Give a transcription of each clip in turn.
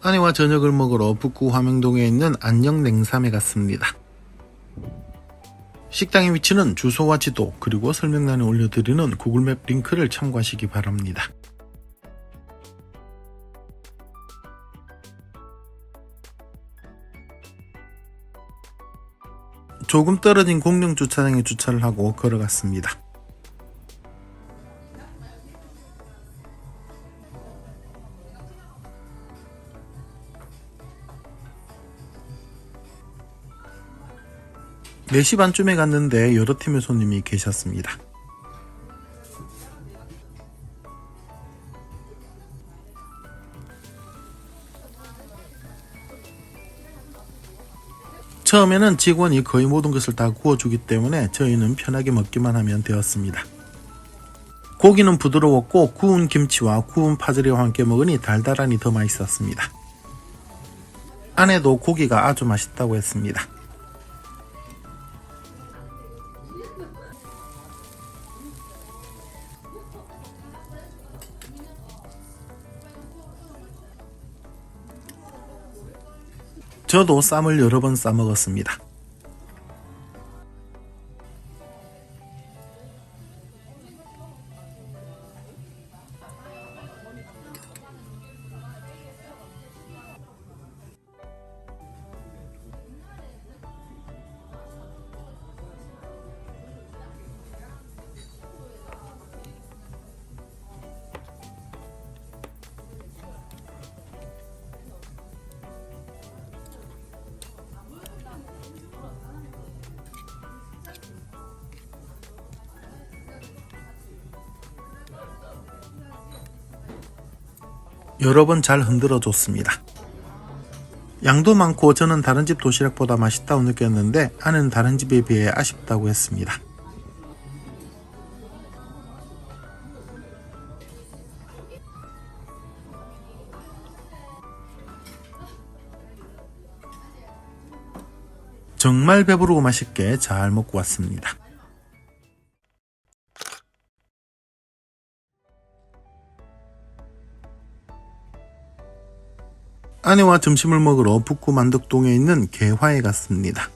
아내와 저녁을 먹으러 북구 화명동에 있는 안녕 냉삼에 갔습니다. 식당의 위치는 주소와 지도 그리고 설명란에 올려드리는 구글맵 링크를 참고하시기 바랍니다. 조금 떨어진 공영 주차장에 주차를 하고 걸어갔습니다. 네시 반쯤에 갔는데 여러 팀의 손님이 계셨습니다. 처음에는 직원이 거의 모든 것을 다 구워주기 때문에 저희는 편하게 먹기만 하면 되었습니다. 고기는 부드러웠고 구운 김치와 구운 파절이와 함께 먹으니 달달하니 더 맛있었습니다. 아내도 고기가 아주 맛있다고 했습니다. 저도 쌈을 여러 번 싸먹었습니다. 여러 번 잘 흔들어 줬습니다. 양도 많고 저는 다른 집 도시락보다 맛있다고 느꼈는데 아내는 다른 집에 비해 아쉽다고 했습니다. 정말 배부르고 맛있게 잘 먹고 왔습니다. 아내와 점심을 먹으러 북구 만덕동에 있는 개화에 갔습니다.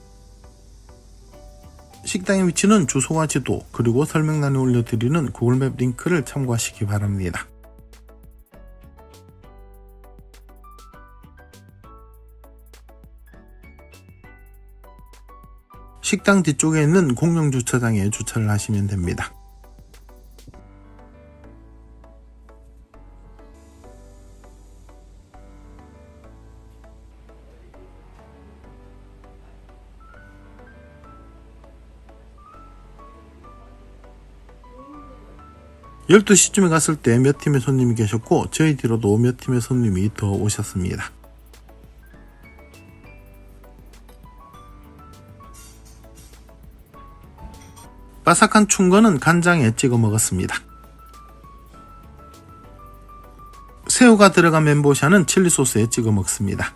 식당의 위치는 주소와 지도 그리고 설명란에 올려드리는 구글맵 링크를 참고하시기 바랍니다. 식당 뒤쪽에 있는 공영 주차장에 주차를 하시면 됩니다. 열두 시쯤에 갔을 때 몇 팀의 손님이 계셨고 저희 뒤로도 몇 팀의 손님이 더 오셨습니다. 바삭한 충건은 간장에 찍어 먹었습니다. 새우가 들어간 멘보샤는 칠리 소스에 찍어 먹습니다.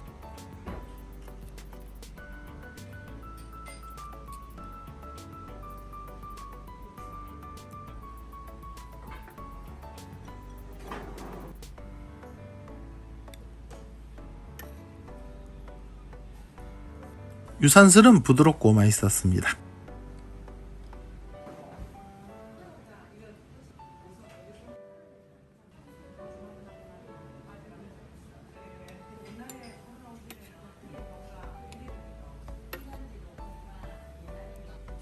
유산슬은 부드럽고 맛있었습니다.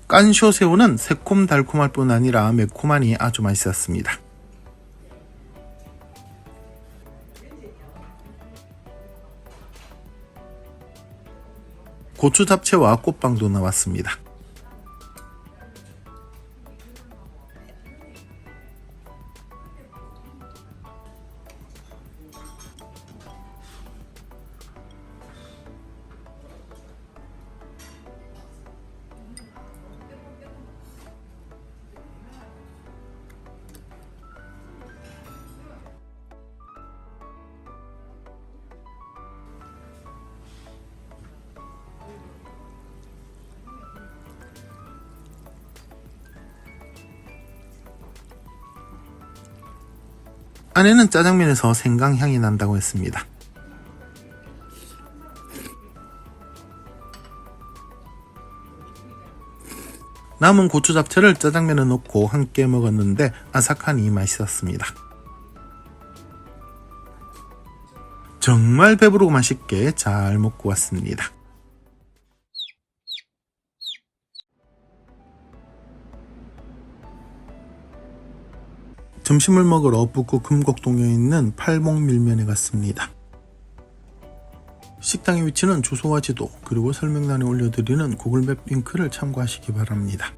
깐쇼 새우는 새콤달콤할 뿐 아니라 매콤하니 아주 맛있었습니다. 고추 잡채와 꽃빵도 나왔습니다. 아내는 짜장면에서 생강향이 난다고 했습니다. 남은 고추 잡채를 짜장면에 넣고 함께 먹었는데 아삭하니 맛있었습니다. 정말 배부르고 맛있게 잘 먹고 왔습니다. 점심을 먹으러 북구 금곡동에 있는 팔목밀면에 갔습니다. 식당의 위치는 주소와 지도 그리고 설명란에 올려드리는 구글맵 링크를 참고하시기 바랍니다.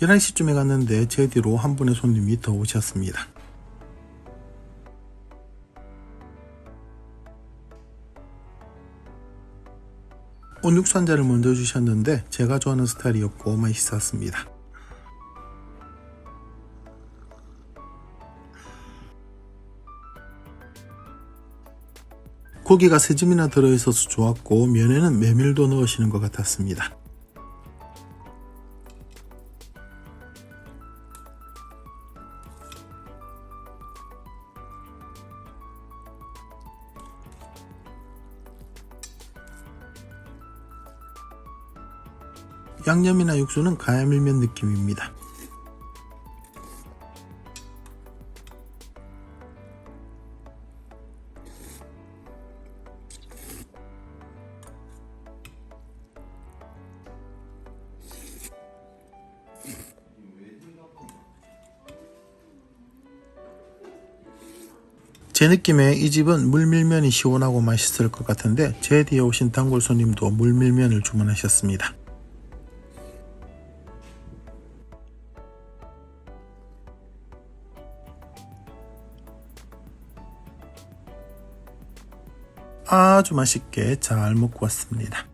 열한 시쯤에 갔는데 제 뒤로 한 분의 손님이 더 오셨습니다. 잔을 먼저 주셨는데 제가 좋아하는 스타일이었고 맛있었습니다. 고기가 세 점이나 들어있어서 좋았고 면에는 메밀도 넣으시는 것 같았습니다. 양념이나 육수는 가야밀면 느낌입니다. 제 느낌에 이 집은 물밀면이 시원하고 맛있을 것 같은데 제 뒤에 오신 단골 손님도 물밀면을 주문하셨습니다. 아주 맛있게 잘 먹고 왔습니다.